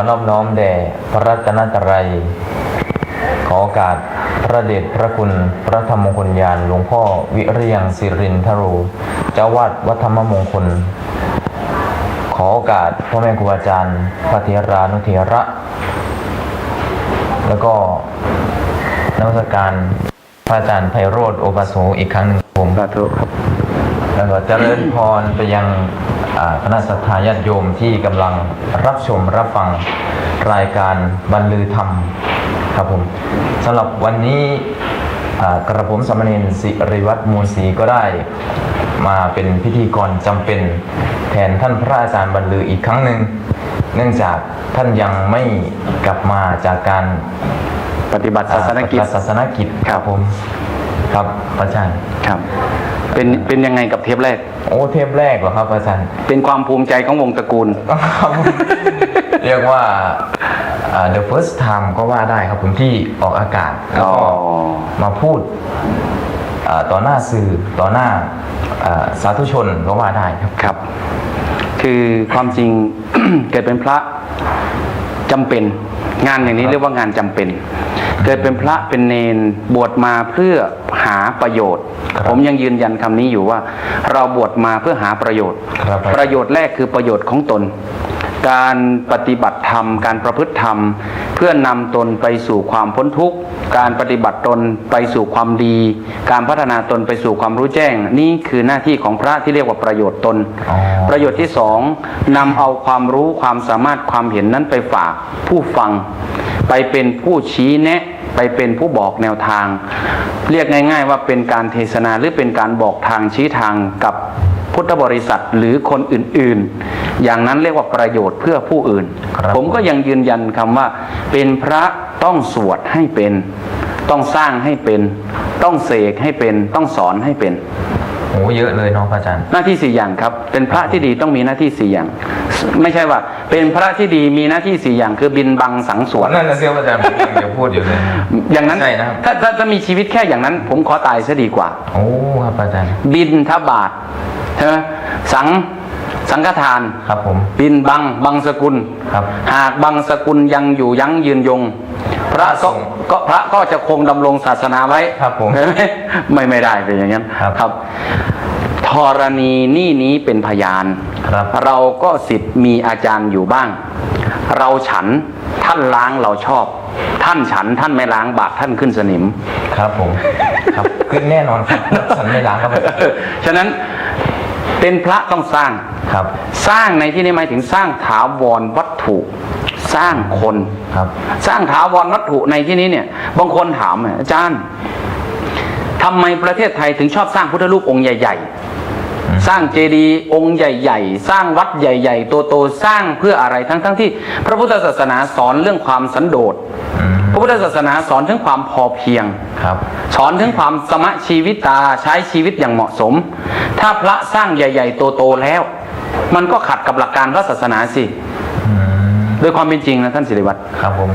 ขอนอบน้อมแด่พระรัตนตรัย ขอโอกาสพระเดชพระคุณพระธรรมมงคลยานหลวงพ่อวิริยังสิรินทโรเจ้าวาดวัดธรรมมงคล ขอโอกาสพ่อแม่ครูอาจารย์พระเทรานุเทระ แล้วก็นักวิชาการพระอาจารย์ไพโรธโอปาโสอีกครั้งหนึ่งครับผมสาธุครับแล้วก็เจริญพรไปยังอ่า คณะสัตยาญาติโยมที่กำลังรับชมรับฟังรายการบรรลือธรรมครับผมสำหรับวันนี้อ่ากระผมสามเณรสิริวัตรมูลศรีก็ได้มาเป็นพิธีกรจำเป็นแทนท่านพระอาจารย์บรรลืออีกครั้งหนึ่ง เนื่องจากท่านยังไม่กลับมาจากการปฏิบัติศาสนกิจอ่ปฏิบัติศาสนกิจครับผมครับพระอาจารย์ครับ เป็นเป็นยังไงกับเทปแรก โอ้เทปแรกเหรอครับอาจารย์ เป็นความภูมิใจของวงตระกูลครับเรียกว่าอ่า the first time ก็ว่าได้ครับผมที่ออกอากาศแล้วก็อ๋อมาพูดอ่าต่อหน้าสื่อต่อหน้าอ่าสาธุชนก็ว่าได้ครับครับ คือความจริงเกิดเป็นพระจำเป็นงานอย่างนี้เรียกว่างานจำเป็น เกิดเป็นพระเป็นเนนบวชมาเพื่อหาประโยชน์ครับผมยังยืนยันคำนี้อยู่ว่า เราบวชมาเพื่อหาประโยชน์ครับประโยชน์แรกคือประโยชน์ของตน การปฏิบัติธรรม การประพฤติธรรม เพื่อนำตนไปสู่ความพ้นทุกข์ การปฏิบัติตนไปสู่ความดี การพัฒนาตนไปสู่ความรู้แจ้ง นี่คือหน้าที่ของพระที่เรียกว่าประโยชน์ตนอ๋อประโยชน์ที่สองนำเอาความรู้ความสามารถความเห็นนั้นไปฝากผู้ฟัง ไปเป็นผู้ชี้แนะ ไปเป็นผู้บอกแนวทาง เรียกง่าย ๆ ว่าเป็นการเทศนาหรือเป็นการบอกทางชี้ทางกับพุทธบริษัทหรือคนอื่นๆ อย่างนั้นเรียกว่าประโยชน์เพื่อผู้อื่นครับผมก็ยังยืนยันคำว่า เป็นพระต้องสวดให้เป็น ต้องสร้างให้เป็น ต้องเสกให้เป็น ต้องสอนให้เป็น โอ้เยอะเลยเนาะพระอาจารย์ หน้าที่สี่อย่างครับ เป็นพระที่ดีต้องมีหน้าที่สี่อย่าง ไม่ใช่ว่า เป็นพระที่ดีมีหน้าที่สี่อย่าง คือบินบังสังสวนนั่นนะเสียพระอาจารย์ผมยังจะพูดอยู่เลย อย่างนั้นใช่นะครับถ้าถ้าถ้ามีชีวิตแค่อย่างนั้น ผมขอตายซะดีกว่า โอ้ครับพระอาจารย์ บินทบาทใช่ไหมสัง สังฆทานครับผมบินบังบังสกุลครับ หากบังสกุลยังอยู่ยั้งยืนยง พระก็ก็พระก็จะคงดำรงศาสนาไว้ครับผมเห็นไหมไม่ไม่ได้เป็นอย่างนั้นครับครับธรณีนี่นี้เป็นพยานครับเราก็สิทธิ์มีอาจารย์อยู่บ้าง เราฉันท่านล้างเราชอบ ท่านฉันท่านไม่ล้างบาปท่านขึ้นสนิม ครับผมครับขึ้นแน่นอนครับฉันไม่ล้างครับพระอาจารย์ฉะนั้นเป็นพระต้องสร้าง ครับ สร้างในที่นี้หมายถึงสร้างถาวรวัตถุสร้างคนครับ สร้างถาวรวัตถุในที่นี้เนี่ย บางคนถามอาจารย์ทำไมประเทศไทยถึงชอบสร้างพุทธรูปองค์ใหญ่อืมๆสร้างเจดีย์องค์ใหญ่ ๆ สร้างวัดใหญ่ๆโตๆสร้างเพื่ออะไรทั้งๆที่ พระพุทธศาสนาสอนเรื่องความสันโดษอืมพระพุทธศาสนาสอนถึงความพอเพียงครับ สอนถึงความสมะชีวิตตาใช้ชีวิตอย่างเหมาะสม ถ้าพระสร้างใหญ่ ๆ โตๆแล้ว มันก็ขัดกับหลักการพระศาสนาสิอืมโดยความเป็นจริงนะท่านศิริวัตรครับผม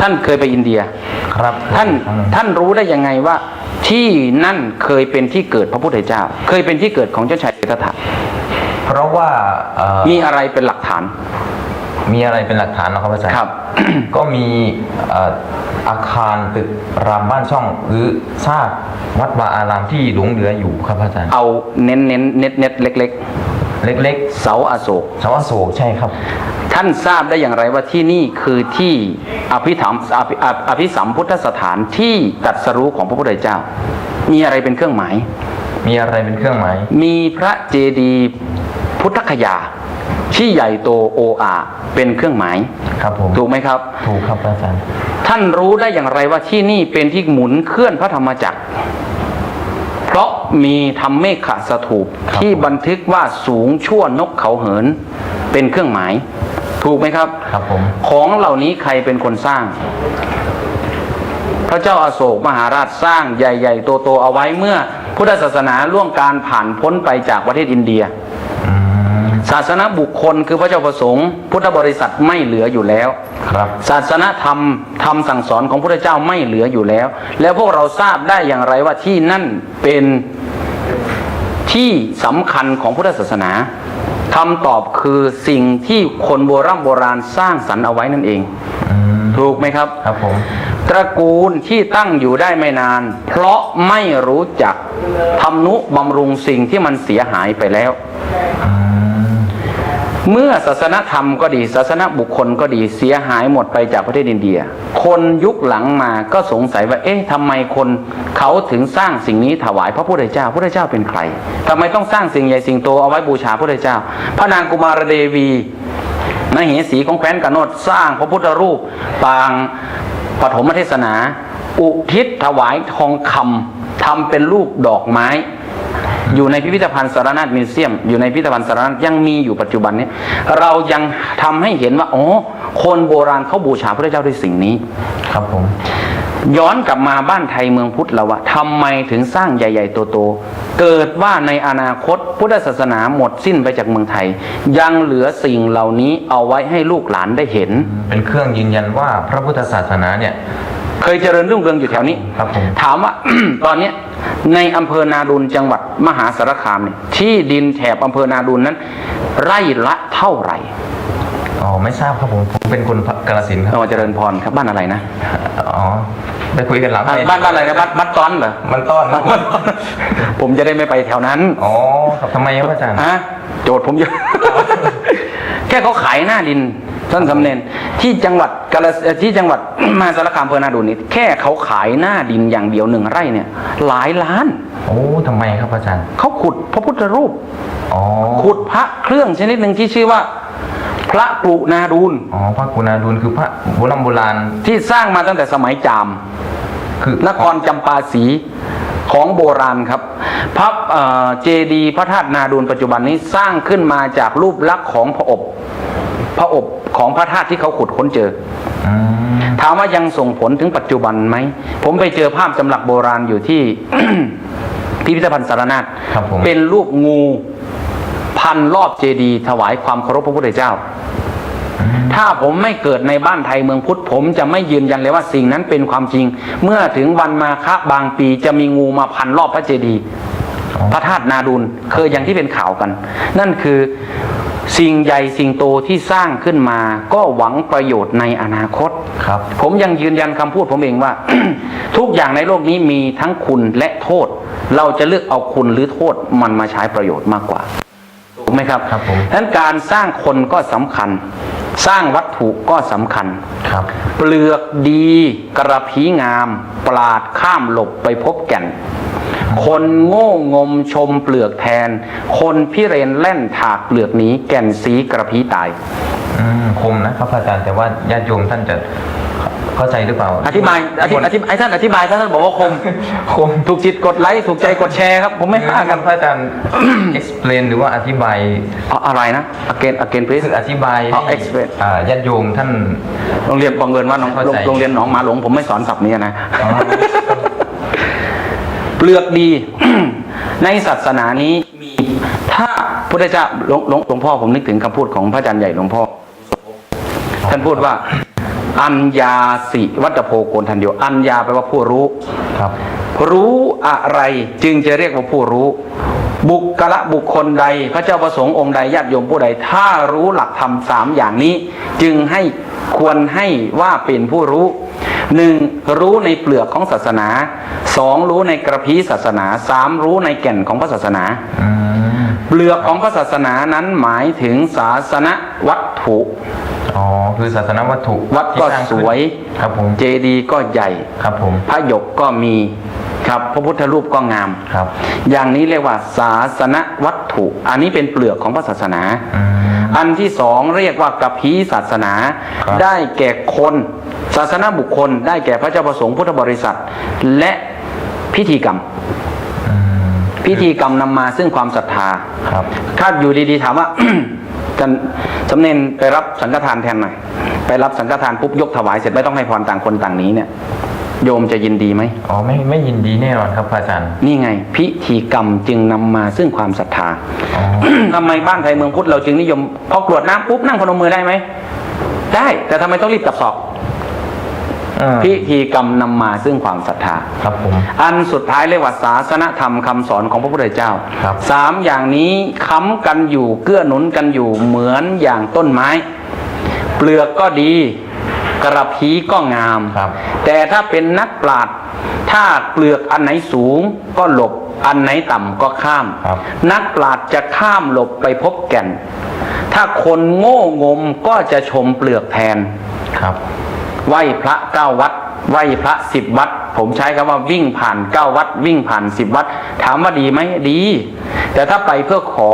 ท่านเคยไปอินเดียครับ ท่านครั้งหงท่านรู้ได้ยังไงว่า ที่นั่นเคยเป็นที่เกิดพระพุทธเจ้า เคยเป็นที่เกิดของเจ้าชายสิทธัตถะเพราะว่าเอ่อมีอะไรเป็นหลักฐาน มีอะไรเป็นหลักฐานนะครับอาจารย์ครับ ก็มีเอ่ออาคารตึกรามบ้านช่องหรือซากวัดวาอารามที่หลงเหลืออยู่ครับอาจารย์เอาเน้นเน้นเน็ตเน็ตเล็ก เล็กๆ เสาอโศกๆชาวอโศกใช่ครับ ท่านทราบได้อย่างไรว่าที่นี่คือที่อภิธรรมอภิอภิอภิสัมพุทธสถานที่ตรัดสรู้ของพระพุทธเจ้า มีอะไรเป็นเครื่องหมาย มีอะไรเป็นเครื่องหมาย มีพระเจดีย์พุทธคยา ที่ใหญ่โตโออาเป็นเครื่องหมาย ครับผม ถูกไหมครับ ถูกครับอาจารย์ ท่านรู้ได้อย่างไรว่าที่นี่เป็นที่หมุนเคลื่อนพระธรรมจักรเพราะ มีธรรมเมฆขสถูปที่บันทึกว่าสูงชั่วนกเขาเหิน เป็นเครื่องหมาย ถูกไหมครับครับผมของเหล่านี้ใครเป็นคนสร้าง พระเจ้าอาโศกมหาราชสร้างใหญ่ๆโตๆเอาไว้เมื่อ พุทธศาสนาล่วงการผ่านพ้นไปจากประเทศอินเดียอืมศาสนาบุคคลคือพระเจ้าประสงค์ พุทธบริษัทไม่เหลืออยู่แล้ว ครับ ศาสนธรรมธรรมสั่งสอนของพระเจ้าไม่เหลืออยู่แล้ว แล้วพวกเราทราบได้อย่างไรว่าที่นั่นเป็น ที่สำคัญของพุทธศาสนาคำตอบคือสิ่งที่คนโบราณโบราณสร้างสรรค์เอาไว้นั่นเองอืมถูกไหมครับ ครับผม ตระกูลที่ตั้งอยู่ได้ไม่นาน เพราะไม่รู้จักทำนุบำรุงสิ่งที่มันเสียหายไปแล้วอืม เมื่อศาสนธรรมก็ดีศาสนบุคคลก็ดีเสียหายหมดไปจากประเทศอินเดีย คนยุคหลังมาก็สงสัยว่า เอ๊ะทำไมคนเขาถึงสร้างสิ่งนี้ถวายพระพุทธเจ้าพระพุทธเจ้าเป็นใครทำไมต้องสร้างสิ่งใหญ่สิ่งโตเอาไว้บูชาพระพุทธเจ้า พระนางกุมารเดวีนเหสีของแคว้นกนดสร้างพระพุทธรูปปางปฐมเทศนา อุทิศถวายทองคำทำเป็นรูปดอกไม้ อยู่ในพิพิธภัณฑ์สารนาฏมิวเซียม อยู่ในพิพิธภัณฑ์สารนาฏยังมีอยู่ปัจจุบันนี้ เรายังทำให้เห็นว่าอ๋อคนโบราณเขาบูชาพระเจ้าด้วยสิ่งนี้ครับผมย้อนกลับมาบ้านไทยเมืองพุทธเราว่าทำไมถึงสร้างใหญ่ ๆ โตๆเกิดว่าในอนาคตพุทธศาสนาหมดสิ้นไปจากเมืองไทย ยังเหลือสิ่งเหล่านี้เอาไว้ให้ลูกหลานได้เห็น เป็นเครื่องยืนยันว่าพระพุทธศาสนาเนี่ย เคยเจริญรุ่งเรืองอยู่แถวนี้ ครับผมถามว่า ตอนเนี้ยในอำเภอนาดุลจังหวัดมหาสารคามเนี่ยที่ดินแถบอำเภอนาดุลนั้น ไร่ละเท่าไหร่อ๋อไม่ทราบครับผมผมเป็นคนกาฬสินธุ์ครับเราเจริญพรครับบ้านอะไรนะอ๋อไปคุยกันหลังบ้านไมค์บ้านบ้านอะไรนะบ้านบ้านต้อนเหรอ มันต้อนครับบ้านต้อนผมจะได้ไม่ไปแถวนั้นอ๋อครับทำไมครับอาจารย์ ฮะโจทย์ผมเยอะ แค่เขาขายหน้าดิน ท่านสำเนนที่จังหวัดกาฬสิที่จังหวัดมหาสารคามอำเภอนาดุลนี่แค่เขาขายหน้าดินอย่างเดียวหนึ่งไร่เนี่ย หลายล้าน โอ้ทำไมครับอาจารย์เขาขุดพระพุทธรูปอ๋อขุดพระเครื่องชนิดหนึ่งที่ชื่อว่า พระกรุนาดูลอ๋อพระกุณาดุลคือพระโบราณโบราณที่สร้างมาตั้งแต่สมัยจามคือนครจำปาสีของโบราณครับพระเอ่อเจดีย์พระธาตุนาดูลปัจจุบันนี้สร้างขึ้นมาจากรูปลักษณ์ของพระอบ พระอบของพระธาตุที่เขาขุดค้นเจออืมถามว่ายังส่งผลถึงปัจจุบันไหม ผมไปเจอภาพจำหลักโบราณอยู่ที่พิพิธภัณฑ์สารนาฏครับผมเป็นรูปงูพันรอบเจดีย์ถวายความเคารพพระพุทธเจ้า ถ้าผมไม่เกิดในบ้านไทยเมืองพุทธ ผมจะไม่ยืนยันเลยว่าสิ่งนั้นเป็นความจริง เมื่อถึงวันมาฆบางปีจะมีงูมาพันรอบพระเจดีย์อ๋อพระธาตุนาดุลเคยอย่างที่เป็นข่าวกัน นั่นคือ สิ่งใหญ่สิ่งโตที่สร้างขึ้นมา ก็หวังประโยชน์ในอนาคตครับ ผมยังยืนยันคำพูดผมเองว่า ทุกอย่างในโลกนี้มีทั้งคุณและโทษ เราจะเลือกเอาคุณหรือโทษมันมาใช้ประโยชน์มากกว่าถูกไหมครับครับผมฉะนั้นการสร้างคนก็สำคัญ สร้างวัตถุก็สำคัญครับ เปลือกดีกระพีงาม ปราดข้ามหลบไปพบแก่น คนโง่งมชมเปลือกแทน คนพิเรนแล่นถากเปลือกหนี้แก่นสีกระพีตายอืมคมนะครับอาจารย์แต่ว่าญาติโยมท่านจะเข้าใจหรือเปล่า อธิบายอธิอธิบายท่านอธิบายท่านบอกว่าคมคมถูกจิตกดไลค์ถูกใจกดแชร์ครับ ผมไม่ฆ่าคกัรันบพระอาจารย์ explain หรือว่าอธิบายเอาอะไรนะ again again please คืออธิบายเอาให้ explain อ่าญาติโยมท่านโรงเรียนบังเอิญว่าน้องเข้าใจโรงเรียนหนองหมาหลงผมไม่สอนศัพท์นี้นะอ๋อ เปลือกดี ในศาสนานี้มีถ้าพุทธเจ้าหลวงหลวงหลวงพ่อผมนึกถึงคำพูดของพระอาจารย์ใหญ่หลวงพ่อ ท่านพูดว่า อัญญาสิวัตโพโกนทันโยอัญญาแปลว่าผู้รู้ครับ รู้อะไรจึงจะเรียกว่าผู้รู้ บุคคละบุคคลใด พระเจ้าประสงค์องค์ใดญาติโยมผู้ใด ถ้ารู้หลักธรรมสามอย่างนี้ จึงให้ควรให้ว่าเป็นผู้รู้ หนึ่งรู้ในเปลือกของศาสนาสองรู้ในกระพี้ศาสนาสามรู้ในแก่นของพระศาสนาอืมเปลือกของพระศาสนานั้นหมายถึงศาสนวัตถุอ๋อคือศาสนวัตถุวัดก็ที่ร้างสขึ้นวยครับผมเจดีย์ก็ใหญ่ครับผมพระหยกก็มีครับพระพุทธรูปก็งามครับ อย่างนี้เรียกว่าศาสนวัตถุ อันนี้เป็นเปลือกของพระศาสนา อืมอันที่สองเรียกว่ากระพีศาสนาครับได้แก่คนศาสนาบุคคล ได้แก่พระเจ้าประสงค์พุทธบริษัท และพิธีกรรมอืมพิธีกรรมนำมาซึ่งความศรัทธาครับถ้าอยู่ดีๆถามว่าจันสำเนนไปรับสังฆทานแทนหน่อยไปรับสังฆทานปุ๊บยกถวายเสร็จไม่ต้องให้พรต่างคนต่างหนี้เนี่ย โยมจะยินดีไหมอ๋อไม่ไม่ยินดีแน่นอนครับพระอาจารย์ นี่ไง พิธีกรรมจึงนำมาซึ่งความศรัทธาอ๋อทำไมบ้านไทยเมืองพุทธเราจึงนิยม พอกรวดน้ำปุ๊บนั่งพนมมือได้ไหม ได้ แต่ทำไมต้องรีบจับศอกอ่าพิธีกรรมนำมาซึ่งความศรัทธาครับผมอันสุดท้ายเรียกว่าศาสนธรรมคำสอนของพระพุทธเจ้าครับสามอย่างนี้ค้ำกันอยู่เกื้อหนุนกันอยู่เหมือนอย่างต้นไม้ เปลือกก็ดี กระพีก็งามครับแต่ถ้าเป็นนักปราชญ์ถ้าเปลือกอันไหนสูงก็หลบอันไหนต่ำก็ข้ามครับนักปราชญ์จะข้ามหลบไปพบแก่น ถ้าคนโง่งมก็จะชมเปลือกแทนครับ ไหว้พระเก้าวัด ไหว้พระสิบวัด ผมใช้คำว่าวิ่งผ่านเก้าวัด วิ่งผ่านสิบวัด ถามว่าดีไหมดี แต่ถ้าไปเพื่อขอ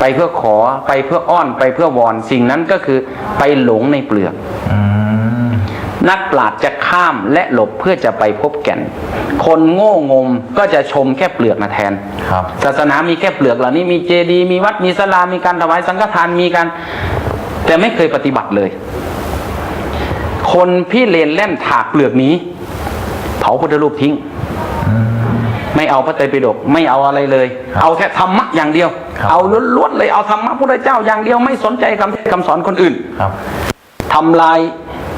ไปเพื่อขอไปเพื่ออ้อนไปเพื่อวอนสิ่งนั้นก็คือไปหลงในเปลือกอืมนักปราชญ์จะข้ามและหลบเพื่อจะไปพบแก่น คนโง่งมก็จะชมแค่เปลือกนะแทน ครับ ศาสนามีแค่เปลือกเหล่านี้มีเจดีย์มีวัดมีศาลามีการถวายสังฆทานมีการแต่ไม่เคยปฏิบัติเลย คนพี่เลนแล่นถากเปลือกนี้ เผาพุทธรูปทิ้ง ไม่เอาพระไตรปิฎกไม่เอาอะไรเลยครับเอาแค่ธรรมะอย่างเดียวครับเอาล้วนๆเลยเอาธรรมะพระเจ้าอย่างเดียวไม่สนใจคำเทศน์คำสอนคนอื่นครับทำลาย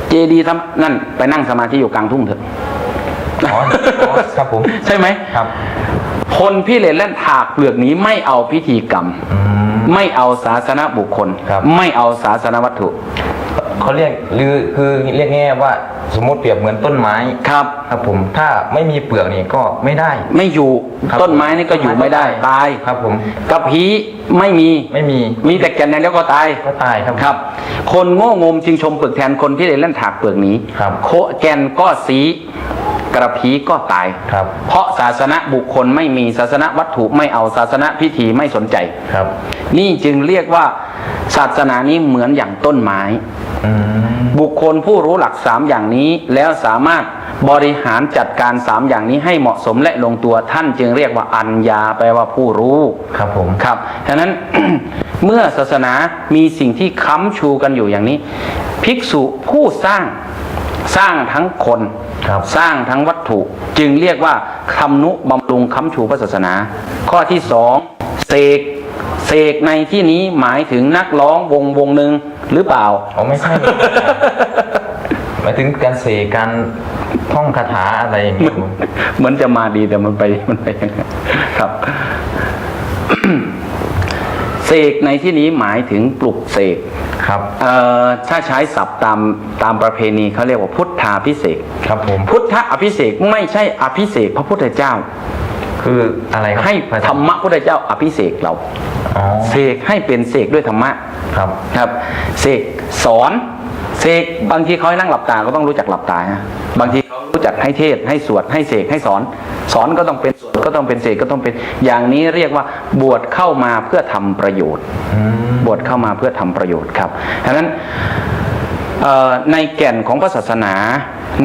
เจดีย์ทำนั่นไปนั่งสมาธิอยู่กลางทุ่งเถอะอ๋ออ๋อครับผมใช่ไหมครับ คนพี่เลนแล่นถากเปลือกนี้ไม่เอาพิธีกรรมอืมไม่เอาศาสนบุคคลครับไม่เอาศาสนวัตถุ เขาเรียกหรือคือเรียกง่ายๆว่าสมมติเปรียบเหมือนต้นไม้ครับ ครับผมถ้าไม่มีเปลือกนี่ก็ไม่ได้ ไม่อยู่ครับต้นไม้นี่ก็อยู่ไม่ได้ตายครับผมกระพี้ไม่มีไม่มีมีแต่แก่นอย่างเดียวก็ตาย ก็ตายครับ ครับ คนโง่งมจึงชมเปลือกแทนคนที่เลนแล่นถากเปลือกนี้ครับโคแก่นก็สีกระพี้ก็ตาย ครับ เพราะศาสนาบุคคลไม่มีศาสนาวัตถุไม่เอาศาสนาพิธีไม่สนใจ ครับ นี่จึงเรียกว่าศาสนานี้เหมือนอย่างต้นไม้ อืมบุคคลผู้รู้หลักสามอย่างนี้แล้วสามารถบริหารจัดการสามอย่างนี้ให้เหมาะสมและลงตัวท่านจึงเรียกว่าอัญญาแปลว่าผู้รู้ครับผมครับฉะนั้น เมื่อศาสนามีสิ่งที่ค้ำชูกันอยู่อย่างนี้ ภิกษุผู้สร้างสร้างทั้งคนครับสร้างทั้งวัตถุ จึงเรียกว่าคำนุบำรุงค้ำชูพระศาสนา ข้อที่สองเสก เสกในที่นี้หมายถึงนักร้องวงวงหนึ่งหรือเปล่าอ๋อไม่ใช่หมายถึงการเสกการท่องคาถาอะไรอย่างเงี้ยผมเหมือนจะมาดีแต่มันไปมันไปอย่างนั้นครับเสกในที่นี้หมายถึงปลุกเสกครับเอ่อถ้าใช้ศัพท์ตามตามประเพณีเขาเรียกว่าพุทธาพิเศษกครับผมพุทธอภิเษกไม่ใช่อภิเษกพระพุทธเจ้า คืออะไรครับให้พะอาธจารรย์รมะพุทธเจ้าอภิเษกเราอ๋อเสกให้เป็นเสกด้วยธรรมะครับครับเสกสอนเสกบางทีเขาให้นั่งหลับตาก็ต้องรู้จักหลับตาฮะบางทีเขารู้จักให้เทศน์ให้สวดให้เสกให้สอน สอนก็ต้องเป็นสวดก็ต้องเป็นเสกก็ต้องเป็นอย่างนี้เรียกว่าบวชเข้ามาเพื่อทำประโยชน์ อืมบวชเข้ามาเพื่อทำประโยชน์ครับดังนั้นเอ่อในแก่นของพระศาสนา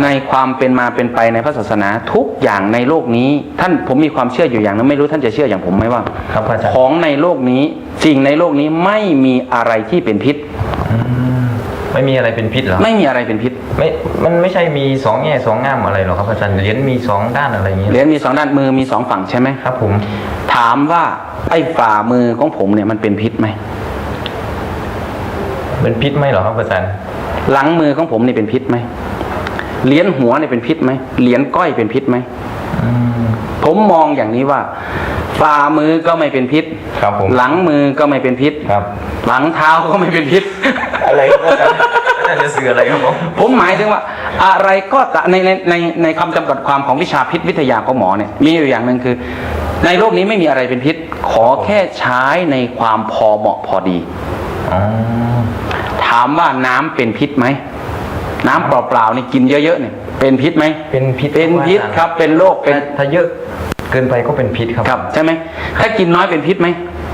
ในความเป็นมาเป็นไปในพระศาสนาทุกอย่างในโลกนี้ ท่านผมมีความเชื่ออยู่อย่างนึงไม่รู้ท่านจะเชื่ออย่างผมไหมว่าครับพระอาจารย์ของในโลกนี้สิ่งในโลกนี้ไม่มีอะไรที่เป็นพิษอืมไม่มีอะไรเป็นพิษเหรอไม่มีอะไรเป็นพิษ ไม่ มันไม่ใช่มีสองแง่สองง่ามอะไรหรอกครับอาจารย์เหรียญมีสองด้านอะไรอย่างเงี้ยเหรียญมีสองด้านมือมีสองฝั่งใช่ไหมครับ ผม ถามว่าไอ้ฝ่ามือของผมเนี่ยมันเป็นพิษไหมเป็นพิษไหมเหรอครับอาจารย์หลังมือของผมนี่เป็นพิษไหม เหรียญหัวเนี่ยเป็นพิษไหมเหรียญก้อยเป็นพิษไหมอืมผมมองอย่างนี้ว่าฝ่ามือก็ไม่เป็นพิษครับผมหลังมือก็ไม่เป็นพิษครับ หลังเท้าก็ไม่เป็นพิษ อะไรครับอาจารย์อาจารย์จะสื่ออะไรครับผมผมหมายถึงว่า อะไรก็ตะในในในในคำจำกัดความของวิชาพิษวิทยาของหมอเนี่ยมีอยู่อย่างหนึ่งคือ ในโลกนี้ไม่มีอะไรเป็นพิษ ขอแค่ใช้ในความพอเหมาะพอดีอ๋อถามว่าน้ำเป็นพิษไหม น้ำเปล่าๆนี่กินเยอะๆเนี่ยเป็นพิษไหมเป็นพิษเป็นพิษครับ เป็นโรคเป็นถ้าถ้าเยอะเกินไปก็เป็นพิษครับครับ ใช่ไหมถ้ากินน้อยเป็นพิษไหม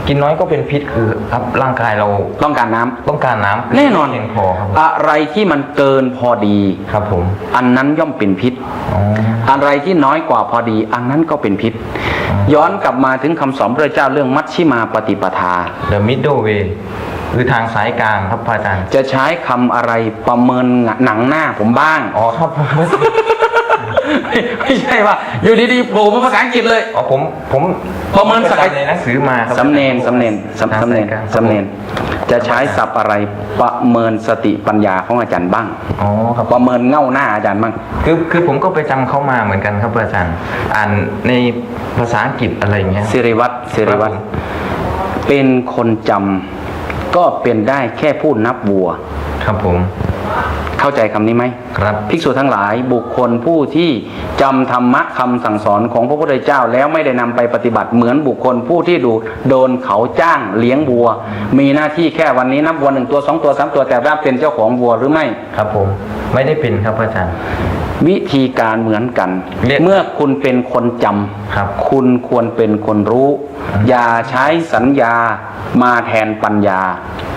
กินน้อยก็เป็นพิษคือครับร่างกายเราต้องการน้ำต้องการน้ำแน่นอนเพียงพอครับผมอะไรที่มันเกินพอดีครับผม อันนั้นย่อมเป็นพิษอ๋ออะไรที่น้อยกว่าพอดี อันนั้นก็เป็นพิษ ย้อนกลับมาถึงคำสอนพระเจ้าเรื่องมัชชิมาปฏิปทา The middle way คือทางสายกลางครับพระอาจารย์จะใช้คำอะไรประเมินหนังหน้าผมบ้าง อ๋อครับผมไม่ไม่ใช่ว่า อยู่ดีๆโผล่มาภาษาอังกฤษเลย อ๋อผมผมประเมินศักย ในหนังสือมาครับสำเนนสำเนนสำทางสำเนสายนกลางสำเนนจะใช้ศัพท์อะไรประเมินสติปัญญาของอาจารย์บ้าง อ๋อครับ ประเมินเง่าหน้าอาจารย์บ้าง คือคือผมก็ไปจำเขามาเหมือนกันครับอาจารย์อ่านในภาษาอังกฤษอะไรอย่างเงี้ย สิริวัตรสิริวัตรครับผมเป็นคนจำ ก็เป็นได้แค่ผู้นับวัว ครับผม เข้าใจคำนี้ไหมครับ ภิกษุทั้งหลายบุคคลผู้ที่จำธรรมะคำสั่งสอนของพระพุทธเจ้าแล้วไม่ได้นำไปปฏิบัติเหมือนบุคคลผู้ที่ดูโดนเขาจ้างเลี้ยงวัว มีหน้าที่แค่วันนี้นับวัวหนึ่งตัวสองตัวสามตัวแต่ว่าเป็นเจ้าของวัวหรือไม่ครับผม ไม่ได้เป็นครับอาจารย์วิธีการเหมือนกันเรียกเมื่อคุณเป็นคนจำครับคุณควรเป็นคนรู้ อย่าใช้สัญญามาแทนปัญญา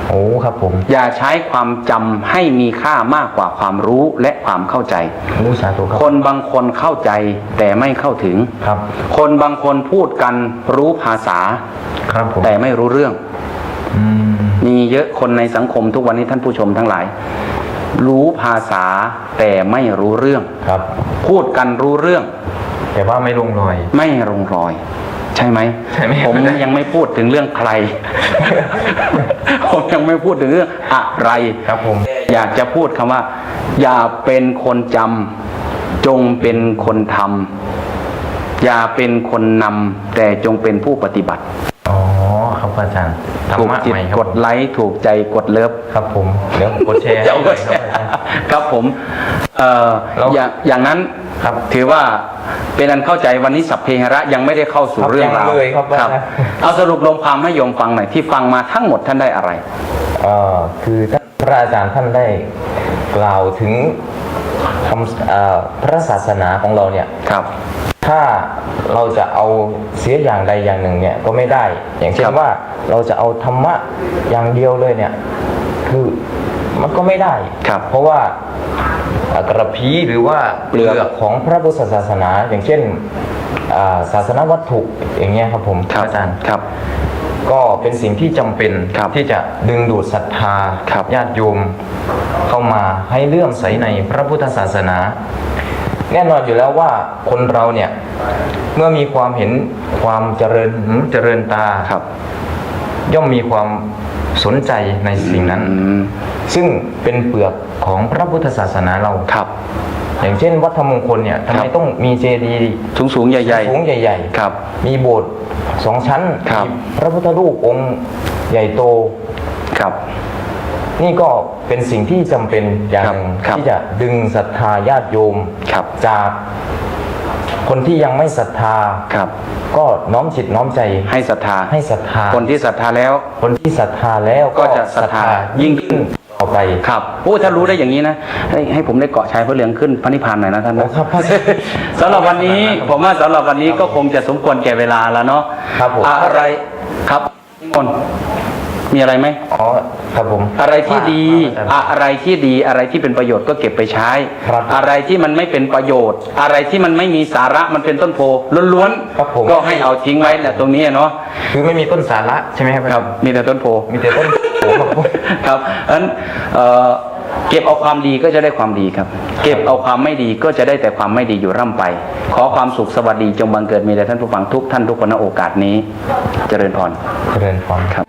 โอ้ครับผม อย่าใช้ความจำให้มีค่ามากกว่าความรู้และความเข้าใจโอ้สาธุครับคนบางคนเข้าใจแต่ไม่เข้าถึงครับ คนบางคนพูดกันรู้ภาษาครับผมแต่ไม่รู้เรื่องอืมมีเยอะคนในสังคมทุกวันนี้ท่านผู้ชมทั้งหลาย รู้ภาษาแต่ไม่รู้เรื่องครับ พูดกันรู้เรื่อง แต่ว่าไม่ลงรอย ไม่ลงรอยใช่ไหมใช่ไหมผมยังไม่พูดถึงเรื่องใคร ผมยังไม่พูดถึงเรื่องอะไรครับผม อยากจะพูดคำว่า อย่าเป็นคนจำจงเป็นคนทำอย่าเป็นคนนำแต่จงเป็นผู้ปฏิบัติอ๋อครับอาจารย์ธรรถูกมะจิตใหม่ครับกดไลค์ถูกใจกดเลิฟครับผมเดี๋ยวกดแชร์ให้เดี๋ยวหน่อยครับอาจารย์ครับผมเอ่อแล้วอย่างอย่างนั้นครับถือว่าเป็นอันเข้าใจวันนี้สัพเพเหระยังไม่ได้เข้าสู่ครับเรื่องราวยังเลยครับครับอาจารย์เอาสรุปลงความให้โยมฟังหน่อยที่ฟังมาทั้งหมดท่านได้อะไรเอ่อคือท่าน พระอาจารย์ท่านได้กล่าวถึงคำเอ่อพระศาสนาของเราเนี่ยครับถ้าเราจะเอาเสียอย่างใดอย่างหนึ่งเนี่ยก็ไม่ได้ อย่างเช่ครันบว่าเราจะเอาธรรมะอย่างเดียวเลยเนี่ย คือมันก็ไม่ได้ครับ เพราะว่าเอ่อกระพีหรือว่าเปลือกของพระพุทธศาสนา อย่างเช่นอ่าศาสนวัตถุอย่างเงี้ยครับผมอาจารย์ครับ ก็เป็นสิ่งที่จำเป็นครับที่จะดึงดูดศรัทธาครับญาติโยม เข้ามาให้เลื่อมใสในพระพุทธศาสนา แน่นอนอยู่แล้วว่าคนเราเนี่ย เมื่อมีความเห็นความเจริญหูเจริญตาครับ ย่อมมีความสนใจในสิ่งนั้น อืมซึ่งเป็นเปลือกของพระพุทธศาสนาเรา ครับ อย่างเช่นวัดธรรมมงคลเนี่ยทำไมครับต้องมีเจดีย์สูงสูงๆใหญ่สูงใหญ่ๆ ครับๆมีโบสถ์สองชั้นครับ มีพระพุทธรูปองค์ใหญ่โต ครับ นี่ก็เป็นสิ่งที่จำเป็นอย่างหนึ่งครับ ที่จะดึงศรัทธาญาติโยม ครับ จากคนที่ยังไม่ศรัทธา ครับ ก็น้อมจิตน้อมใจให้ศรัทธา ให้ศรัทธาคนที่ศรัทธาแล้ว คนที่ศรัทธาแล้วก็จะศรัทธายิ่งขึ้น ต่อไปครับโอ้ถ้ารู้ได้อย่างนี้นะให้ให้ผมได้เกาะชายพระเหลืองขึ้นพระนิพพานหน่อยนะท่านนะครับสำหรับวันนี้ผมว่าสำหรับวันนี้ก็คงจะสมควรแก่เวลาแล้วเนาะครับผมอะไรครับนิมนต์มีอะไรไหมอ๋อครับผมอะไรที่ดีว่าอะไรที่ดีอะไรที่เป็นประโยชน์ก็เก็บไปใช้ครับอะไรที่มันไม่เป็นประโยชน์ อะไรที่มันไม่มีสาระมันเป็นต้นโพล้วนครับผมก็ให้เอาทิ้งไว้แหละตรงนี้เนาะคือไม่มีต้นสาระใช่ไหมครับครับมีแต่ต้นโพมีแต่ต้นโผครับผมครับอันนั้นเอ่อเก็บเอาความดีก็จะได้ความดีครับ เก็บเอาความไม่ดีก็จะได้แต่ความไม่ดีอยู่ร่ำไป ขอความสุขสวัสดีจงบังเกิดมีแด่ท่านผู้ฟังทุกท่านทุกคนในโอกาสนี้ เจริญพรเจริญพรครับ